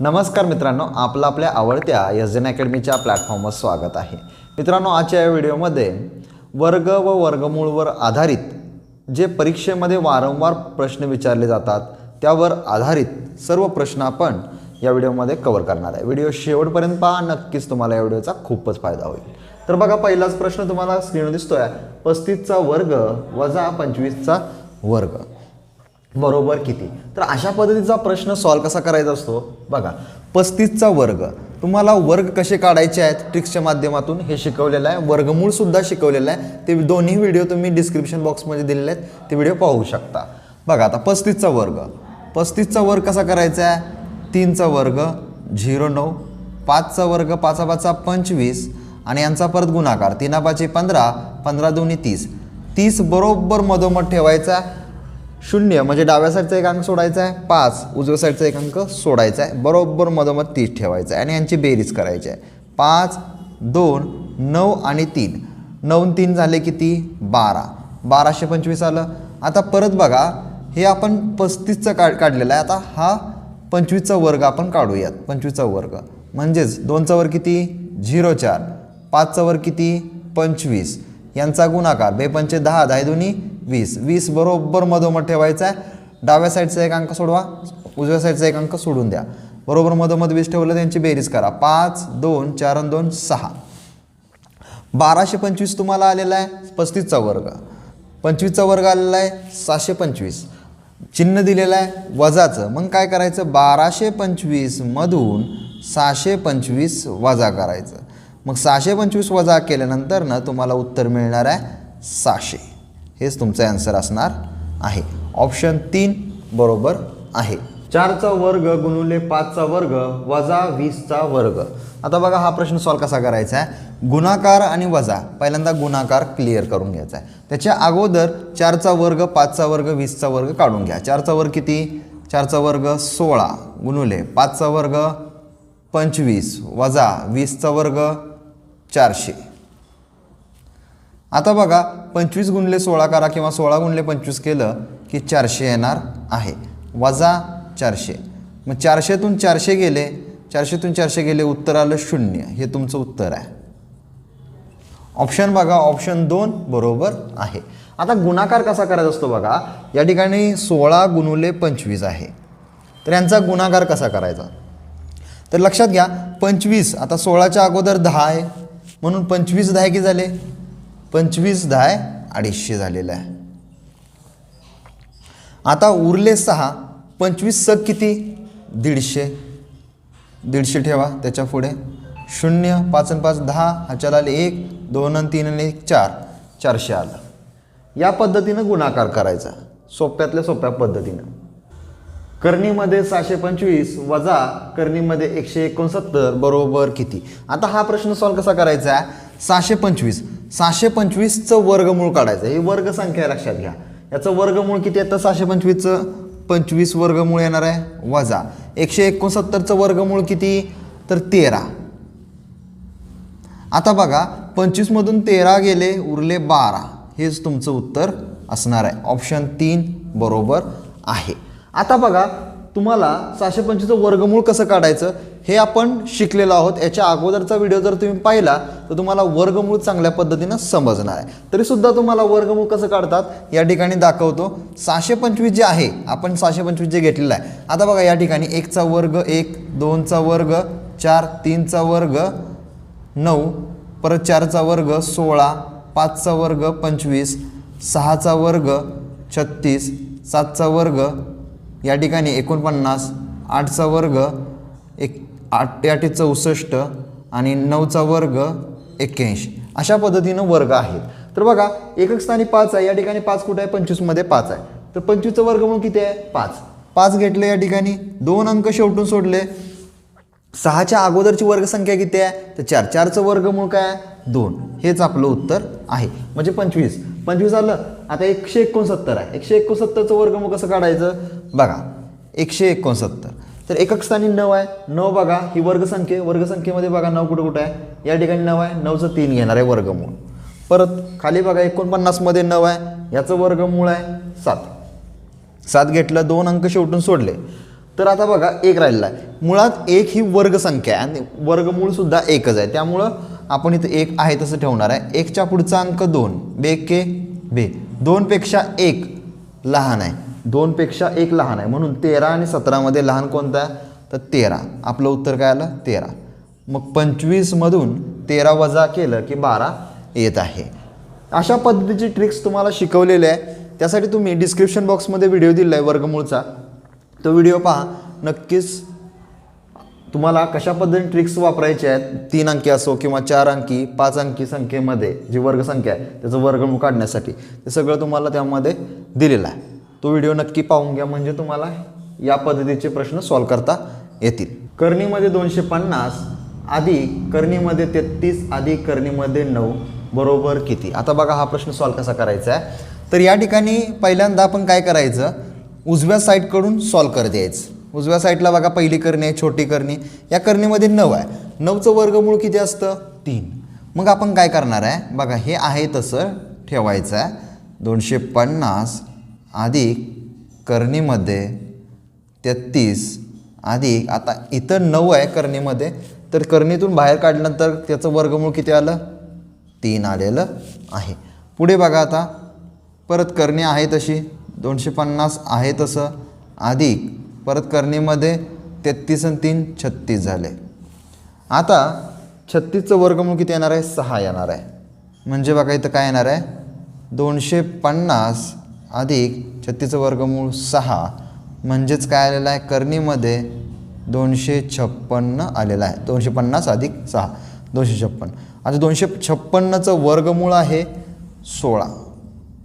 नमस्कार मित्रांनो आपलं आपल्या आवडत्या एस एन अकॅडमीच्या प्लॅटफॉर्मवर स्वागत आहे. मित्रांनो आजच्या या व्हिडिओमध्ये वर्ग व वर्गमूळवर आधारित जे परीक्षेमध्ये वारंवार प्रश्न विचारले जातात त्यावर आधारित सर्व प्रश्न आपण या व्हिडिओमध्ये कवर करणार आहे. व्हिडिओ शेवटपर्यंत पहा नक्कीच तुम्हाला या व्हिडिओचा खूपच फायदा होईल. तर बघा पहिलाच प्रश्न तुम्हाला स्क्रीनवर दिसतोय. पस्तीसचा वर्ग वजा पंचवीसचा वर्ग. बरोबर किती? तर अशा पद्धतीचा प्रश्न सॉल्व कसा करायचा असतो? बघा पस्तीसचा वर्ग. तुम्हाला वर्ग कसे काढायचे आहेत? ट्रिक्सच्या माध्यमातून हे शिकवलेलं आहे. वर्गमूळसुद्धा शिकवलेलं आहे. ते दोन्ही व्हिडिओ तुम्ही डिस्क्रिप्शन बॉक्समध्ये दिलेले आहेत. ते व्हिडिओ पाहू शकता. बघा आता पस्तीसचा वर्ग. पस्तीसचा वर्ग कसा करायचा आहे? तीनचा वर्ग झिरो नऊ. पाचचा वर्ग पाचा पाचा पंचवीस. आणि यांचा परत गुणाकार. तीना पाचे पंधरा पंधरा दोन्ही तीस. तीस बरोबर मधोमध ठेवायचा. शून्य म्हणजे डाव्या साईडचा एक अंक सोडायचा आहे पाच. उजव्या साईडचा एक अंक सोडायचा आहे बरोबर मधोमध तीस ठेवायचा आहे आणि यांची बेरीज करायची आहे पाच दोन नऊ आणि तीन. नऊ तीन झाले किती? बारा. बाराशे पंचवीस आलं. आता परत बघा हे आपण पस्तीसचं काढ काढलेलं आहे आता हा पंचवीसचा वर्ग आपण काढूयात. पंचवीसचा वर्ग. म्हणजेच दोनचा वर्ग किती? झिरो चार. पाचचा वर्ग किती? पंचवीस. यांचा गुणाकार बेपंचे दहा दहा दोन्ही वीस. वीस बरोबर मधोमध ठेवायचा आहे. डाव्या साईडचा एक अंक सोडवा. उजव्या साईडचा एक अंक सोडून द्या. बरोबर मधोमध वीस ठेवलं त्यांची बेरीज करा. पाच दोन चार आणि दोन सहा. बाराशे पंचवीस तुम्हाला आलेला आहे. पस्तीसचा वर्ग. पंचवीसचा वर्ग आलेला आहे. सहाशे पंचवीस. चिन्ह दिलेलं आहे. वजाचं. मग काय करायचं? बाराशे पंचवीसमधून सहाशे पंचवीस वजा करायचं. मग सहाशे पंचवीस वजा केल्यानंतर ना तुम्हाला उत्तर मिळणार आहे सहाशे. हेच तुमचं ॲन्सर असणार आहे. ऑप्शन तीन बरोबर आहे. चारचा वर्ग गुणुले पाचचा वर्ग वजा वीसचा वर्ग. आता बघा हा प्रश्न सॉल्व कसा करायचा आहे? गुणाकार आणि वजा. पहिल्यांदा गुणाकार क्लिअर करून घ्यायचा आहे. त्याच्या अगोदर चारचा वर्ग पाचचा वर्ग वीसचा वर्ग काढून घ्या. चारचा वर्ग किती? चारचा वर्ग सोळा. गुणुले पाचचा वर्ग पंचवीस वजा वीसचा वर्ग चारशे. आता बघा पंचवीस गुणले सोळा करा किंवा सोळा गुणले पंचवीस केलं की चारशे येणार आहे. वजा चारशे. मग चारशेतून चारशे गेले चारशेतून चारशे गेले उत्तर आलं शून्य. हे तुमचं उत्तर आहे. ऑप्शन बघा ऑप्शन दोन बरोबर आहे. आता गुणाकार कसा करायचा असतो बघा या ठिकाणी सोळा गुणुले पंचवीस आहे. तर यांचा गुणाकार कसा करायचा? तर लक्षात घ्या पंचवीस आता सोळाच्या अगोदर दहा आहे. म्हणून पंचवीस दहा की झाले? पंचवीस दहा अडीचशे झालेलं आहे. आता उरले सहा पंचवीस सग किती? दीडशे. दीडशे ठेवा त्याच्या पुढे. शून्य पाच आणि पाच दहा ह्याच्याला आले एक दोन आणि तीन आणि एक चार. चारशे आलं. या पद्धतीनं गुणाकार करायचा. सोप्यातल्या सोप्या पद्धतीनं. करणीमध्ये सहाशे पंचवीस वजा करणीमध्ये एकशे एकोणसत्तर बरोबर किती? आता हा प्रश्न सॉल्व कसा करायचा? आहे सहाशे पंचवीस. सहाशे पंचवीसचं वर्गमूळ काढायचं. ही वर्गसंख्या आहे लक्षात घ्या. याचं वर्गमूळ किती येतं? सहाशे पंचवीसचं. पंचवीस वर्गमूळ येणार आहे वजा. एकशे एकोणसत्तरचं वर्गमूळ किती? तर तेरा. आता बघा पंचवीसमधून तेरा गेले उरले बारा. हेच तुमचं उत्तर असणार आहे. ऑप्शन तीन बरोबर आहे. आता बघा तुम्हाला सहाशे पंचवीसचं वर्गमूळ कसं काढायचं हे आपण शिकलेलो आहोत. याच्या अगोदरचा व्हिडिओ जर तुम्ही पाहिला तर तुम्हाला वर्गमूळ चांगल्या पद्धतीनं समजणार आहे. तरीसुद्धा तुम्हाला वर्गमूळ कसं काढतात या ठिकाणी दाखवतो. सहाशे पंचवीस जे आहे आपण सहाशे पंचवीस जे घेतलेलं आहे. आता बघा या ठिकाणी एकचा वर्ग एक दोनचा वर्ग चार तीनचा वर्ग नऊ परत चारचा वर्ग सोळा पाचचा वर्ग पंचवीस सहाचा वर्ग छत्तीस सातचा वर्ग या ठिकाणी एकोणपन्नास आठचा वर्ग एक आठ आठ चौसष्ट आणि नऊचा वर्ग एक्क्याऐंशी. अशा पद्धतीनं वर्ग आहेत. तर बघा एकक स्थानी पाच आहे. या ठिकाणी पाच कुठं आहे? पंचवीसमध्ये पाच आहे. तर पंचवीसचं वर्ग म्हणून किती आहे? पाच. पाच घेतले या ठिकाणी. दोन अंक शेवटून सोडले. सहाच्या अगोदरची वर्गसंख्या किती आहे? तर चार. चारचं वर्गमूळ काय आहे? दोन. हेच आपलं उत्तर आहे. म्हणजे पंचवीस. पंचवीस आलं. आता एकशे एकोणसत्तर आहे. एकशे एकोणसत्तरचं वर्गमूळ कसं काढायचं? बघा एकशे एकोणसत्तर. तर एकक स्थानी नऊ आहे. नऊ बघा ही वर्गसंख्ये वर्गसंख्येमध्ये बघा नऊ कुठं कुठं आहे? या ठिकाणी नऊ आहे. नऊचं तीन घेणार आहे वर्गमूळ. परत खाली बघा एकोणपन्नासमध्ये नऊ आहे. याचं वर्गमूळ आहे सात. सात घेतलं दोन अंक शेवटून सोडले. तर आता बघा एक राहिलेला आहे. मुळात एक ही वर्गसंख्या आहे. आणि वर्गमूळसुद्धा एकच आहे. त्यामुळं आपण इथं एक आहे तसं ठेवणार आहे. एकच्या पुढचा अंक दोन. बे के बे. दोनपेक्षा एक लहान आहे. दोनपेक्षा एक लहान आहे. म्हणून तेरा आणि सतरामध्ये लहान कोणता आहे? तर तेरा. आपलं उत्तर काय आलं? तेरा. मग पंचवीसमधून तेरा वजा केलं की बारा येत आहे. अशा पद्धतीची ट्रिक्स तुम्हाला शिकवलेले आहे त्यासाठी तुम्ही डिस्क्रिप्शन बॉक्समध्ये व्हिडिओ दिला आहे वर्गमूळचा. तो व्हिडिओ पहा. नक्कीच तुम्हाला कशा पद्धतीने ट्रिक्स वापरायचे आहेत? तीन अंकी असो किंवा चार अंकी पाच अंकी संख्येमध्ये जी वर्गसंख्या आहे त्याचं वर्गमूळ काढण्यासाठी. ते सगळं तुम्हाला त्यामध्ये दिलेलं आहे. तो व्हिडिओ नक्की पाहून घ्या. म्हणजे तुम्हाला या पद्धतीचे प्रश्न सॉल्व करता येतील. करणीमध्ये दोनशे पन्नास अधिक करणीमध्ये तेहतीस अधिक करणीमध्ये नऊ. बरोबर किती? आता बघा हा प्रश्न सॉल्व कसा करायचा आहे. तर या ठिकाणी पहिल्यांदा आपण काय करायचं? उजव्या साईडकडून सॉल्व कर द्यायचं. उजव्या साईडला बघा पहिली करणी आहे छोटी करणी. या करणीमध्ये नऊ आहे. नऊचं वर्गमूळ किती असतं? तीन. मग आपण काय करणार आहे? बघा हे आहे तसं ठेवायचं आहे. दोनशे पन्नास अधिक करणीमध्ये तेहतीस अधिक आता इथं नऊ आहे करणीमध्ये तर करणीतून बाहेर काढल्यानंतर त्याचं वर्गमूळ किती आलं? तीन आलेलं आहे. पुढे बघा आता. परत करणी आहे तशी दोनशे पन्नास आहे तसं. अधिक परत करणीमध्ये तेहतीस आणि तीन छत्तीस झाले. आता छत्तीसचं वर्गमूळ किती येणार आहे? सहा येणार आहे. म्हणजे बघा इथं काय येणार आहे? दोनशे पन्नास अधिक छत्तीसचं वर्गमूळ सहा म्हणजेच काय आलेलं आहे? करणीमध्ये दोनशे छप्पन्न आलेलं आहे. दोनशे पन्नास अधिक सहा दोनशे छप्पन्न. आता दोनशे छप्पन्नचं वर्गमूळ आहे सोळा.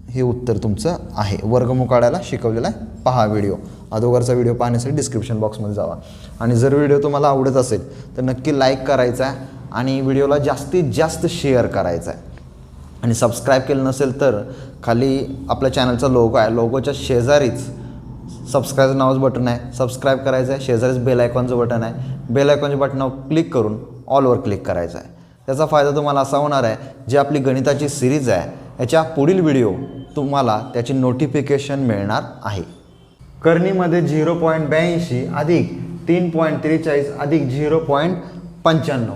हे उत्तर तुमचं आहे. वर्गमूळ काढायला शिकवलेला आहे. पहा व्हिडिओ. अगोदरचा व्हिडिओ पाहण्यासाठी डिस्क्रिप्शन बॉक्समध्ये जावा. आणि जर व्हिडिओ तुम्हाला आवडत असेल तर नक्की लाईक करायचा आहे आणि व्हिडिओला जास्तीत जास्त शेअर करायचा आहे. आणि सबस्क्राईब केलं नसेल तर खाली आपल्या चॅनलचा लोगो आहे. लोगोच्या शेजारीच सबस्क्राईबचं नावाचं बटन आहे. सबस्क्राईब करायचं आहे. शेजारीच बेल आयकॉनचं बटन आहे. बेल आयकॉनच्या बटनावर क्लिक करून ऑलवर क्लिक करायचं आहे. त्याचा फायदा तुम्हाला असा होणार आहे जी आपली गणिताची सिरीज आहे याच्या पुढील व्हिडिओ तुम्हाला त्याची नोटिफिकेशन मिळणार आहे. करणीमध्ये झिरो पॉईंट ब्याऐंशी अधिक तीन पॉईंट त्रेचाळीस अधिक झिरो पॉईंट पंच्याण्णव.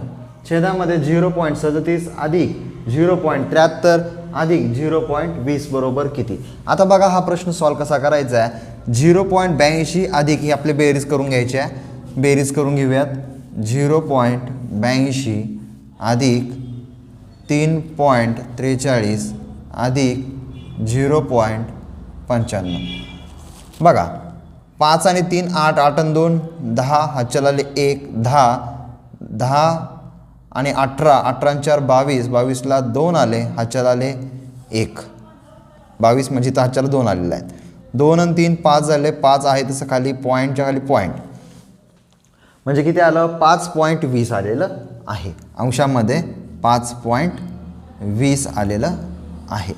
छेदामध्ये झिरो पॉईंट सदतीस अधिक झिरो पॉईंट त्र्याहत्तर अधिक झिरो पॉईंट वीस बरोबर किती? आता बघा हा प्रश्न सॉल्व कसा करायचा आहे? झिरो पॉईंट ब्याऐंशी अधिक ही आपली बेरीज करून घ्यायची आहे. बेरीज करून घेऊयात. झिरो पॉईंट ब्याऐंशी अधिक तीन पॉईंट त्रेचाळीस अधिक झिरो पॉईंट पंच्याण्णव. बघा पाच आणि तीन आठ आठ आणि दोन दहा हा आले एक दहा दहा आणि अठरा अठरा चार बावीस बावीसला दोन आले हातच्याला आले एक. बावीस म्हणजे तर हाच्याला दोन आलेले आहेत. दोन आणि तीन पाच झाले पाच आहे तसं खाली पॉईंटच्या खाली पॉईंट म्हणजे किती आलं? पाच पॉईंट वीस आलेलं आहे. अंशामध्ये पाच पॉईंट वीस आलेलं आहे.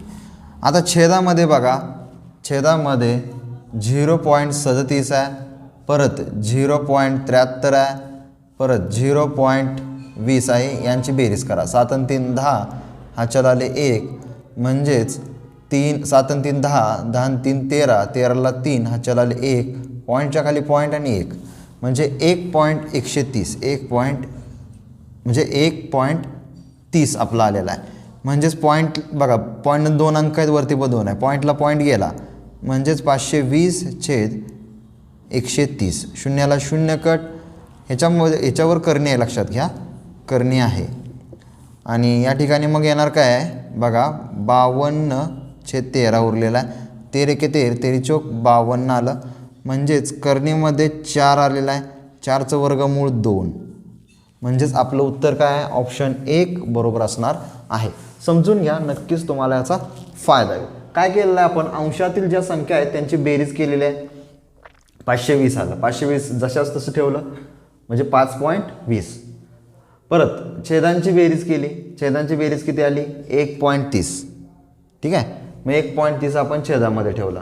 आता छेदामध्ये बघा. छेदामध्ये झिरो पॉईंट सदतीस आहे परत झिरो पॉईंट त्र्याहत्तर आहे परत झिरो पॉईंट वीस आहे यांची बेरीज करा. सात आणि तीन दहा हा आले एक. म्हणजेच तीन सात आणि तीन दहा दहा आणि तीन तेरा तेराला तीन हाच्याला आले एक. पॉईंटच्या खाली पॉईंट आणि एक. म्हणजे एक पॉईंट एकशे तीस. एक पॉईंट म्हणजे एक पॉईंट तीस आपला आलेला आहे. म्हणजेच पॉईंट बघा पॉईंट दोन अंक आहेत वरती पण दोन आहे. पॉईंटला पॉईंट गेला. म्हणजेच पाचशे वीस छेद एकशे तीस. शून्याला शून्य कट. ह्याच्यामध्ये ह्याच्यावर करणे आहे लक्षात घ्या. करणी आहे. आणि या ठिकाणी मग येणार काय आहे? बघा बावन्न छे तेरा उरलेला आहे. तेरे के तेर तेरी चौक बावन्न आलं. म्हणजेच करणीमध्ये चार आलेला आहे. चारचं वर्गमूळ दोन. म्हणजेच आपलं उत्तर काय आहे? ऑप्शन एक बरोबर असणार आहे. समजून घ्या नक्कीच तुम्हाला याचा फायदा होईल. काय केलेलं आहे आपण? अंशातील ज्या संख्या आहेत त्यांची बेरीज केलेली आहे. पाचशे वीस आलं. पाचशे वीस जशाच तसं ठेवलं. म्हणजे पाच पॉईंट वीस. परत छेदांची बेरीज केली. छेदांची बेरीज किती आली? एक पॉईंट तीस. ठीक आहे? मग एक पॉईंट तीस आपण छेदामध्ये ठेवला.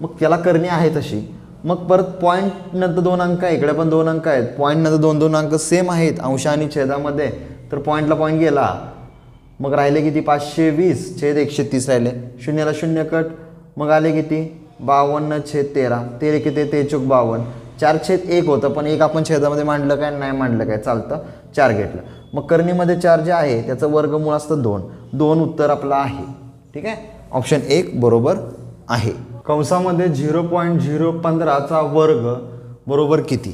मग त्याला करणी आहे तशी. मग परत पॉईंट नंतर दोन अंक आहे. इकडे पण दोन अंक आहेत. पॉईंट नंतर दोन दोन अंक सेम आहेत. अंश आणि छेदामध्ये. तर पॉईंटला पॉईंट गेला. मग राहिले किती? पाचशे वीस. छेद एकशे तीस राहिले. शून्याला शून्य कट. मग आले किती? बावन्न छेद तेरा. तेरे किती? ते चूक बावन्न. चार छेद एक होतं. पण एक आपण छेदामध्ये मांडलं काय? नाही मांडलं काय? चालतं. चार घेतलं. मग करणीमध्ये चार जे आहे त्याचं वर्गमूळ असतं दोन. दोन उत्तर आपलं आहे. ठीक आहे? ऑप्शन एक बरोबर आहे. कंसामध्ये झिरो पॉईंट झिरो पंधराचा वर्ग बरोबर किती?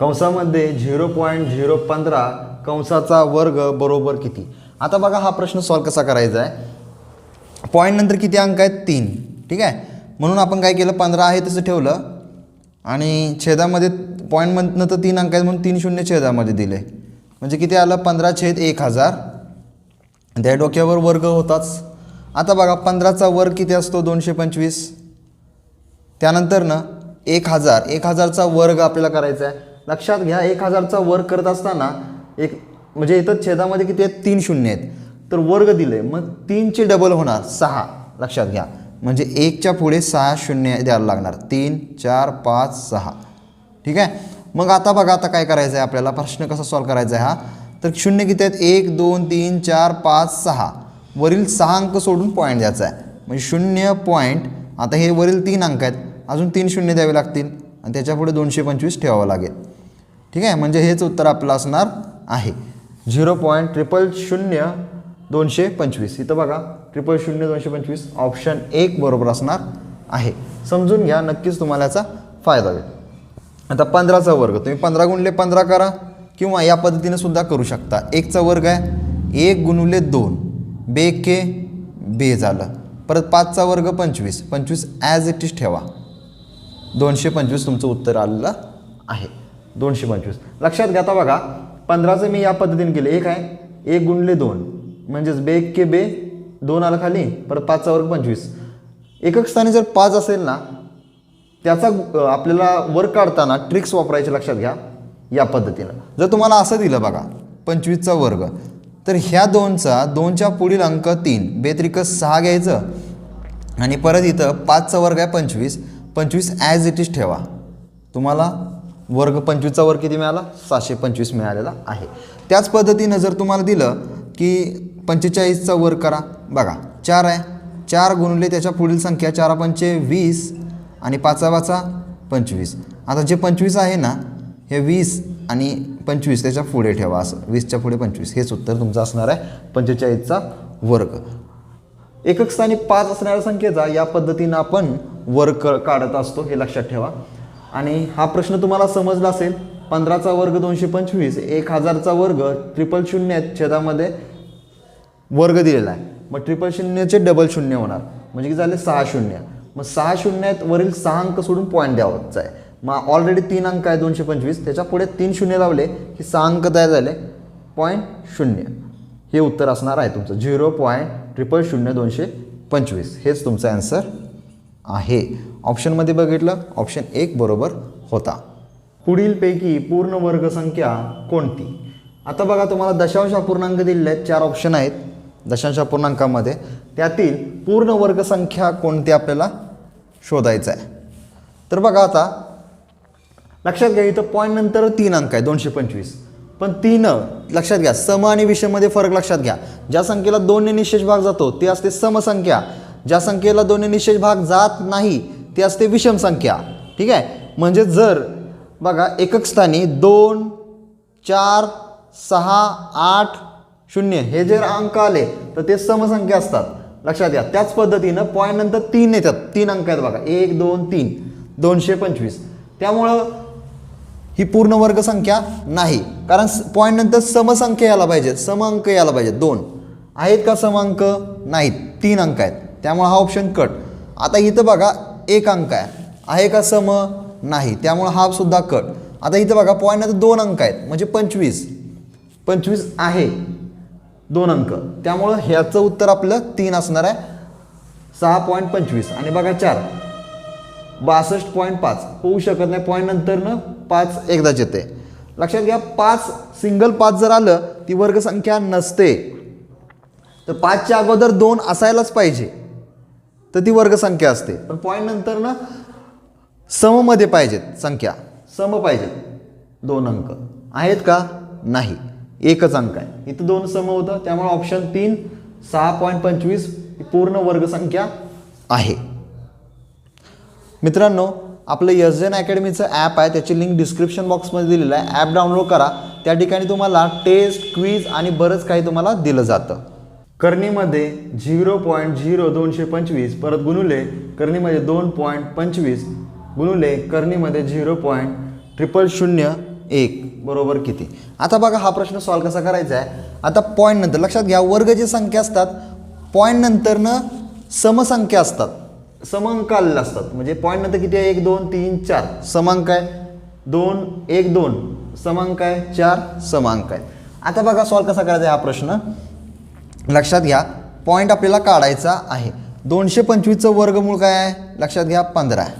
कंसामध्ये झिरो पॉईंट झिरो पंधरा कंसाचा वर्ग बरोबर किती? आता बघा हा प्रश्न सॉल्व कसा करायचा आहे. पॉईंट नंतर किती अंक आहेत? तीन. ठीक आहे? म्हणून आपण काय केलं? पंधरा आहे तसं ठेवलं. आणि छेदामध्ये पॉईंटमधनं तर तीन अंक आहेत म्हणून तीन शून्य छेदामध्ये दिले. म्हणजे किती आलं? पंधरा छेद एक हजार. त्या डोक्यावर वर्ग होताच. आता बघा पंधराचा वर्ग किती असतो? दोनशे पंचवीस. त्यानंतर ना एक हजार. एक हजारचा वर्ग आपल्याला करायचा आहे. लक्षात घ्या एक हजारचा वर्ग करत असताना एक म्हणजे इथं छेदामध्ये किती आहेत? तीन शून्य आहेत. तर वर्ग दिले. मग तीनचे डबल होणार. सहा. लक्षात घ्या. म्हणजे एकच्या पुढे सहा शून्य द्यायला लागणार. तीन चार पाच सहा. ठीक आहे? मग आता बघा आता काय करायचं आहे आपल्याला? प्रश्न कसा सॉल्व करायचा आहे हा? तर शून्य किती आहेत? एक दोन तीन चार पाच सहा. वरील सहा अंक सोडून पॉईंट द्यायचा आहे. म्हणजे शून्य पॉईंट आता हे वरील तीन अंक आहेत. अजून तीन शून्य द्यावे लागतील. आणि त्याच्यापुढे दोनशे पंचवीस ठेवावं लागेल. ठीक आहे? म्हणजे हेच उत्तर आपलं असणार आहे. झिरो पॉईंट ट्रिपल शून्य दोनशे पंचवीस. इथं बघा. ट्रिपल शून्य दोनशे पंचवीस ऑप्शन एक बरोबर असणार आहे. समजून घ्या नक्कीच तुम्हाला याचा फायदा होईल. आता पंधराचा वर्ग तुम्ही पंधरा गुणले पंधरा करा किंवा या पद्धतीने सुद्धा करू शकता. एकचा वर्ग आहे एक गुणुले दोन बे के बे झालं. परत पाचचा वर्ग पंचवीस पंचवीस ॲज इट इज ठेवा. दोनशे पंचवीस तुमचं उत्तर आलेलं आहे. दोनशे पंचवीस. लक्षात घ्या आता बघा पंधराचं मी या पद्धतीने केलं. एक आहे एक गुणले दोन. म्हणजेच बे के बे दोन आलं खाली परत पाचचा वर्ग पंचवीस. एकक स्थानी जर पाच असेल ना त्याचा आपल्याला वर्क काढताना ट्रिक्स वापरायचे लक्षात घ्या या पद्धतीनं. जर तुम्हाला असं दिलं बघा पंचवीसचा वर्ग तर ह्या दोनचा दोनच्या पुढील अंक तीन बेत्रिक सहा घ्यायचं आणि परत इथं पाचचा वर्ग आहे पंचवीस पंचवीस ॲज इट इज ठेवा. तुम्हाला वर्ग पंचवीसचा वर्ग किती मिळाला? सहाशे पंचवीस मिळालेला आहे. त्याच पद्धतीनं जर तुम्हाला दिलं की पंचेचाळीसचा वर करा. बघा चार आहे. चार गुणले त्याच्या पुढील संख्या चारा पंचे वीस आणि पाचा पाचा पंचवीस. आता जे पंचवीस आहे ना हे वीस आणि पंचवीस त्याच्या पुढे ठेवा असं. वीसच्या पुढे पंचवीस. हेच उत्तर तुमचं असणार आहे पंचेचाळीसचा वर्ग. एकक स्थानी पाच असणाऱ्या संख्येचा या पद्धतीनं आपण वर्ग काढत असतो हे लक्षात ठेवा. आणि हा प्रश्न तुम्हाला समजला असेल पंधराचा वर्ग दोनशे पंचवीस एक हजारचा वर्ग ट्रिपल शून्य छेदामध्ये वर्ग दिलेला आहे. मग ट्रिपल शून्यचे डबल शून्य होणार. म्हणजे की झाले सहा शून्य. मग सहा शून्य आहेत वरील सहा अंक सोडून पॉईंट द्यावाचा आहे. मग ऑलरेडी तीन अंक आहे दोनशे पंचवीस. त्याच्या पुढे तीन शून्य लावले की सहा अंक तयार झाले. पॉईंट शून्य. हे उत्तर असणार आहे तुमचं. झिरो पॉईंट ट्रिपल शून्य दोनशे पंचवीस. हेच तुमचं ॲन्सर आहे. ऑप्शनमध्ये बघितलं. ऑप्शन एक बरोबर होता. पुढीलपैकी पूर्ण वर्गसंख्या कोणती? आता बघा तुम्हाला दशांश अपूर्णांक दिलेले आहेत. चार ऑप्शन आहेत. दशांश पूर्णांकामध्ये त्यातील पूर्ण वर्गसंख्या कोणती आपल्याला शोधायचं आहे तर बघा आता लक्षात घ्या इथं पॉईंट नंतर तीन अंक आहे दोनशे पंचवीस. पण तीन लक्षात घ्या सम आणि विषयमध्ये फरक लक्षात घ्या. ज्या संख्येला दोनने निशेष भाग जातो ते असते समसंख्या. ज्या संख्येला दोनने निशेष भाग जात नाही ते असते विषम संख्या. ठीक आहे? म्हणजे जर बघा एकक स्थानी दोन चार सहा आठ शून्य. हे जर अंक आले तर ते समसंख्या असतात. लक्षात घ्या त्याच पद्धतीनं पॉईंट नंतर तीन येतात. तीन अंक आहेत बघा. एक दोन तीन. दोनशे पंचवीस. त्यामुळं ही पूर्ण वर्ग संख्या नाही. कारण पॉईंट नंतर समसंख्या यायला पाहिजे. सम अंक यायला पाहिजे. दोन. आहेत का सम अंक नाहीत. तीन अंक आहेत. त्यामुळं हा ऑप्शन कट आता इथं बघा एक अंक आहे. आहे का सम? नाही. त्यामुळं हा सुद्धा कट आता इथं बघा पॉईंट नंतर दोन अंक आहेत. म्हणजे पंचवीस. पंचवीस आहे. दोन अंक. त्यामुळं ह्याचं उत्तर आपलं तीन असणार आहे. सहा पॉईंट पंचवीस. आणि बघा चार. बासष्ट पॉईंट पाच. होऊ शकत नाही. पॉईंट नंतरनं पाच एकदाच येते. लक्षात घ्या पाच सिंगल पाच जर आलं ती वर्गसंख्या नसते. तर पाचच्या अगोदर दोन असायलाच पाहिजे. तर ती वर्गसंख्या असते. पण पॉईंट नंतर ना सममध्ये पाहिजेत संख्या. सम पाहिजेत. दोन अंक. आहेत का? नाही. एकच अंक आहे. इथं दोन सम होतं त्यामुळे ऑप्शन तीन सहा पॉईंट पंचवीस ही पूर्ण वर्गसंख्या आहे. मित्रांनो आपलं एस जेन अकॅडमीचं ॲप आहे त्याची लिंक डिस्क्रिप्शन बॉक्समध्ये दिलेलं आहे. ॲप डाउनलोड करा. त्या ठिकाणी तुम्हाला टेस्ट क्विज आणि बरंच काही तुम्हाला दिलं जातं. कर्णीमध्ये झिरो पॉईंट झिरो दोनशे पंचवीस परत गुणुले करणीमध्ये दोन पॉईंट पंचवीस गुणुले कर्णीमध्ये झिरो पॉईंट ट्रिपल शून्य एक बरोबर किती? आता बघा हा प्रश्न सॉल्व कसा करायचा आहे? आता पॉईंट नंतर लक्षात घ्या वर्ग जे संख्या असतात पॉईंट नंतरनं समसंख्या असतात. समांक आलेले असतात. म्हणजे पॉईंट नंतर किती आहे? एक दोन तीन चार. समांक आहे? दोन एक दोन. समांक आहे? चार समांक आहे. आता बघा सॉल्व कसा करायचा आहे हा प्रश्न? लक्षात घ्या पॉईंट आपल्याला काढायचा आहे. दोनशे पंचवीसचं वर्गमूळ काय आहे? लक्षात घ्या पंधरा आहे.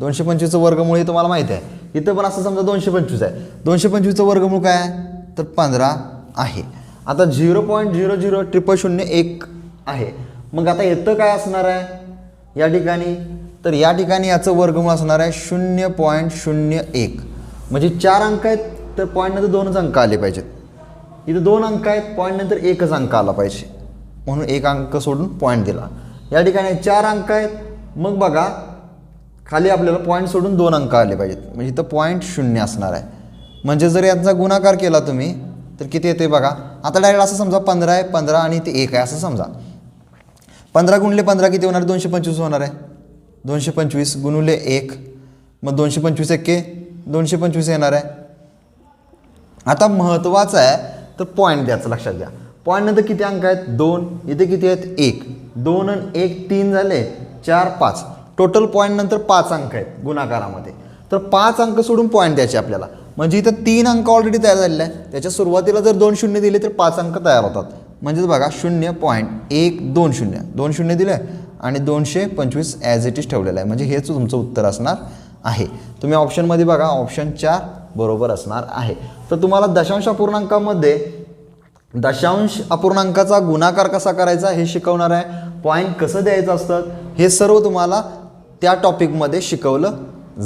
दोनशे पंचवीसचं वर्गमूळ हे तुम्हाला माहिती आहे. इथं पण असं समजा दोनशे पंचवीस आहे. दोनशे पंचवीसचं वर्गमूळ काय आहे? तर पंधरा आहे. आता zero point zero zero triple शून्य एक आहे. मग आता येतं काय असणार आहे? या ठिकाणी. तर या ठिकाणी याचं वर्गमूळ असणार आहे शून्य पॉईंट शून्य एक. म्हणजे चार अंक आहेत तर पॉईंटनंतर दोनच अंक आले पाहिजेत. इथं दोन अंक आहेत पॉईंटनंतर एकच अंक आला पाहिजे. म्हणून एक अंक सोडून पॉईंट दिला. या ठिकाणी चार अंक आहेत. मग बघा खाली आपल्याला पॉईंट सोडून दोन अंक आले पाहिजेत. म्हणजे इथं पॉईंट शून्य असणार आहे. म्हणजे जर यांचा गुणाकार केला तुम्ही तर किती येते बघा? आता डायरेक्ट असं समजा पंधरा आहे पंधरा आणि ते एक आहे असं समजा. पंधरा गुणले पंधरा किती होणार? दोनशे पंचवीस होणार आहे. दोनशे पंचवीस गुणुले एक मग दोनशे पंचवीस एक्के दोनशे पंचवीस येणार आहे. आता महत्त्वाचं आहे तर पॉईंट द्यायचं लक्षात घ्या. पॉईंट नंतर किती अंक आहेत? दोन. इथे किती आहेत? एक. दोन आणि एक तीन झाले चार पाच. टोटल पॉईंट नंतर पाच अंक आहेत गुणाकारामध्ये. तर पाच अंक सोडून पॉईंट द्यायचे आपल्याला. म्हणजे इथं तीन अंक ऑलरेडी तयार झालेले आहे त्याच्या सुरुवातीला जर दोन शून्य दिले तर पाच अंक तयार होतात. म्हणजेच बघा शून्य पॉईंट एक दोन शून्य. दोन शून्य दिले आणि दोनशे पंचवीस ॲज इट इज ठेवलेलं आहे. म्हणजे हेच तुमचं उत्तर असणार आहे. तुम्ही ऑप्शनमध्ये बघा ऑप्शन चार बरोबर असणार आहे. तर तुम्हाला दशांश अपूर्णांकामध्ये दशांश अपूर्णांकाचा गुणाकार कसा करायचा हे शिकवणार आहे. पॉईंट कसं द्यायचं असतं हे सर्व तुम्हाला त्या टॉपिकमध्ये शिकवलं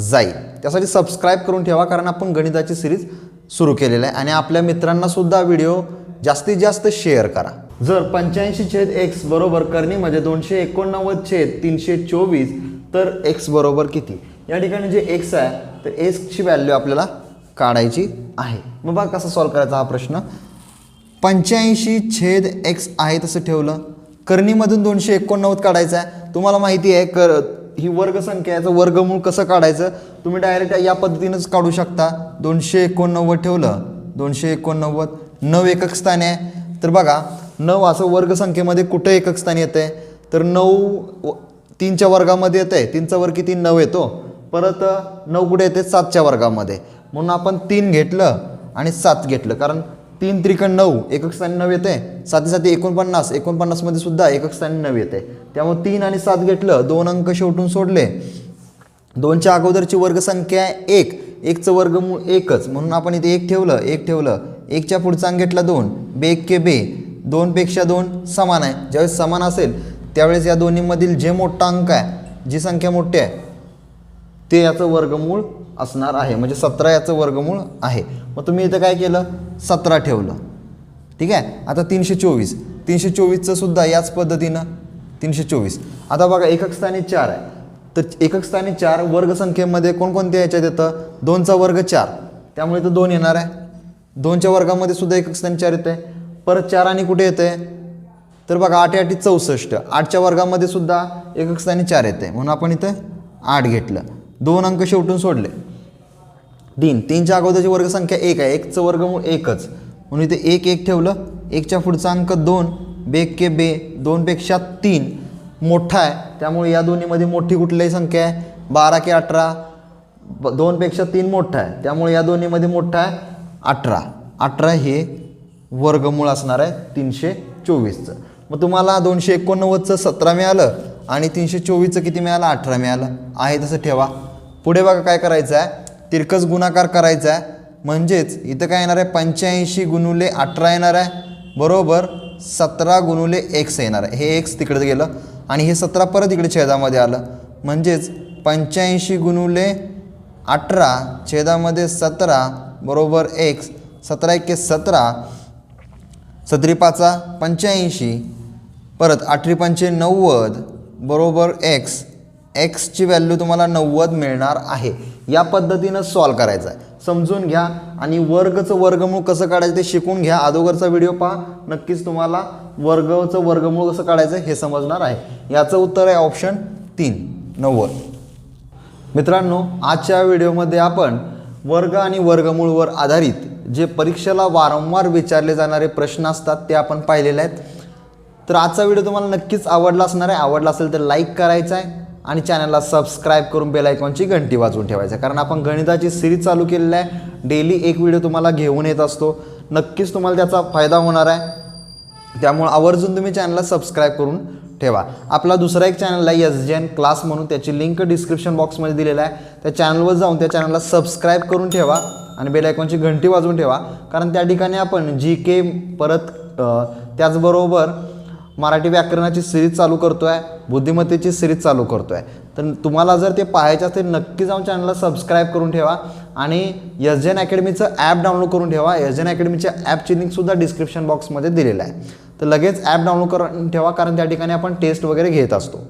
जाईल. त्यासाठी सबस्क्राईब करून ठेवा कारण आपण गणिताची सिरीज सुरू केलेलं आहे. आणि आपल्या मित्रांनासुद्धा व्हिडिओ जास्तीत जास्त शेअर करा. जर पंच्याऐंशी छेद एक्स बरोबर करणीमध्ये म्हणजे दोनशे एकोणनव्वद छेद तीनशे चोवीस तर एक्स बरोबर किती? या ठिकाणी जे एक्स आहे तर एक्सची व्हॅल्यू आपल्याला काढायची आहे. मग बघा कसा सॉल्व करायचा हा प्रश्न. पंच्याऐंशी छेद एक्स आहे तसं ठेवलं. करणीमधून दोनशे एकोणनव्वद काढायचं आहे. तुम्हाला माहिती आहे कर ही वर्गसंख्या याचं वर्गमूळ कसं काढायचं? तुम्ही डायरेक्ट या पद्धतीनंच काढू शकता. दोनशे एकोणनव्वद ठेवलं. दोनशे एकोणनव्वद नऊ एकक स्थान आहे. तर बघा नऊ असं वर्गसंख्येमध्ये कुठं एकक स्थान येतं आहे तर नऊ व- तीनच्या वर्गामध्ये येतं आहे तीनचा वर्ग किती? नऊ येतो. परत नऊ कुठे येते? सातच्या वर्गामध्ये. म्हणून आपण तीन घेतलं आणि सात घेतलं. कारण तीन त्रिकण नऊ एकक स्थानी नऊ येते साथी साथी एकोणपन्नास एकोणपन्नासमध्ये सुद्धा एकक स्थानी नऊ येते त्यामुळे तीन आणि सात घेतलं दोन अंक शेवटून सोडले. दोनच्या अगोदरची वर्गसंख्या आहे एक एकचं वर्गमूळ एकच. म्हणून आपण इथे एक ठेवलं एक ठेवलं. एकच्या पुढचा अंक घेतला दोन बे एक के बे. दोनपेक्षा दोन समान आहे. ज्यावेळेस समान असेल त्यावेळेस या दोन्हीमधील जे मोठा अंक आहे जी संख्या मोठी आहे ते याचं वर्गमूळ असणार आहे. म्हणजे सतरा याचं वर्गमूळ आहे. मग तुम्ही इथं काय केलं? सतरा ठेवलं. ठीक आहे? आता तीनशे चोवीस. तीनशे चोवीसचं सुद्धा याच पद्धतीनं तीनशे चोवीस. आता बघा एकक स्थानी चार आहे. तर एकक स्थानी चार वर्गसंख्येमध्ये कोणकोणत्या याच्यात येतं? दोनचा वर्ग चार. त्यामुळे तर दोन येणार आहे. दोनच्या वर्गामध्ये सुद्धा एकक स्थानी चार आहे परत चार आणि कुठे येते तर बघा आठ आठी चौसष्ट. आठच्या वर्गामध्ये सुद्धा एकक स्थानी चार येते म्हणून आपण इथं आठ घेतलं. दोन अंक शेवटून सोडले. तीन. तीनच्या अगोदरची वर्गसंख्या एक आहे. एकचं वर्गमूळ एकच. म्हणून इथे एक एक ठेवलं. एकच्या पुढचा अंक दोन. बे के बे दोनपेक्षा तीन मोठा आहे. त्यामुळे या दोन्हीमध्ये मोठी कुठलीही संख्या आहे. बारा के अठरा ब दोनपेक्षा तीन मोठा आहे. त्यामुळे या दोन्हीमध्ये मोठा आहे अठरा. अठरा हे वर्गमूळ असणार आहे तीनशे चोवीसचं. मग तुम्हाला दोनशे एकोणनव्वदचं सतरा मिळालं आणि तीनशे चोवीसचं किती मिळालं? अठरा मिळालं. आहे तसं ठेवा. पुढे बघा काय करायचं आहे. तिरकस गुणाकार करायचा आहे. म्हणजेच इथं काय येणार आहे? पंच्याऐंशी गुणुले अठरा येणार आहे. बरोबर? सतरा गुणुले एक्स येणार आहे. हे एक्स तिकडे गेलं आणि हे सतरा परत इकडे छेदामध्ये आलं. म्हणजेच पंच्याऐंशी गुणुले अठरा छेदामध्ये सतरा बरोबर एक्स सतरा एके सतरा सतरी पाचा पंच्याऐंशी परत आठरी पंचे नव्वद बरोबर एक्स एक्सची व्हॅल्यू तुम्हाला नव्वद मिळणार आहे. या पद्धतीनं सॉल्व करायचं आहे. समजून घ्या आणि वर्गचं वर्गमूळ कसं काढायचं ते शिकून घ्या. अगोदरचा व्हिडिओ पहा. नक्कीच तुम्हाला वर्गचं वर्गमूळ कसं काढायचं हे समजणार आहे. याचं उत्तर आहे ऑप्शन तीन. नव्वद. मित्रांनो आजच्या व्हिडिओमध्ये आपण वर्ग आणि वर्गमूळवर आधारित जे परीक्षेला वारंवार विचारले जाणारे प्रश्न असतात ते आपण पाहिलेले आहेत. तर आजचा व्हिडिओ तुम्हाला नक्कीच आवडला असणार आहे. आवडला असेल तर लाईक करायचा आहे. आणि चॅनलला सबस्क्राईब करून बेल आयकॉनची घंटी वाजवून ठेवायचं. आहे कारण आपण गणिताची सिरीज चालू केलेली आहे. डेली एक व्हिडिओ तुम्हाला घेऊन येत असतो. नक्कीच तुम्हाला त्याचा फायदा होणार आहे. त्यामुळं आवर्जून तुम्ही चॅनलला सबस्क्राईब करून ठेवा. आपला दुसरा एक चॅनल आहे एस जे एन क्लास म्हणून त्याची लिंक डिस्क्रिप्शन बॉक्समध्ये दिलेला आहे. त्या चॅनलवर जाऊन त्या चॅनलला सबस्क्राईब करून ठेवा आणि बेल आयकॉनची घंटी वाजवून ठेवा. कारण त्या ठिकाणी आपण जी के परत त्याचबरोबर मराठी व्याकरणाची सिरीज चालू करतो आहे बुद्धिमत्तेची सिरीज चालू करतो आहे तर तुम्हाला जर ते पाहायचं असेल नक्की जाऊन चॅनलला सबस्क्राईब करून ठेवा आणि एस जे एन अकॅडमीचं ॲप डाउनलोड करून ठेवा. एस जे एन अकॅडमीच्या ॲपची लिंकसुद्धा डिस्क्रिप्शन बॉक्समध्ये दिलेलं आहे. तर लगेच ॲप डाउनलोड करून ठेवा कारण त्या ठिकाणी आपण टेस्ट वगैरे घेत असतो.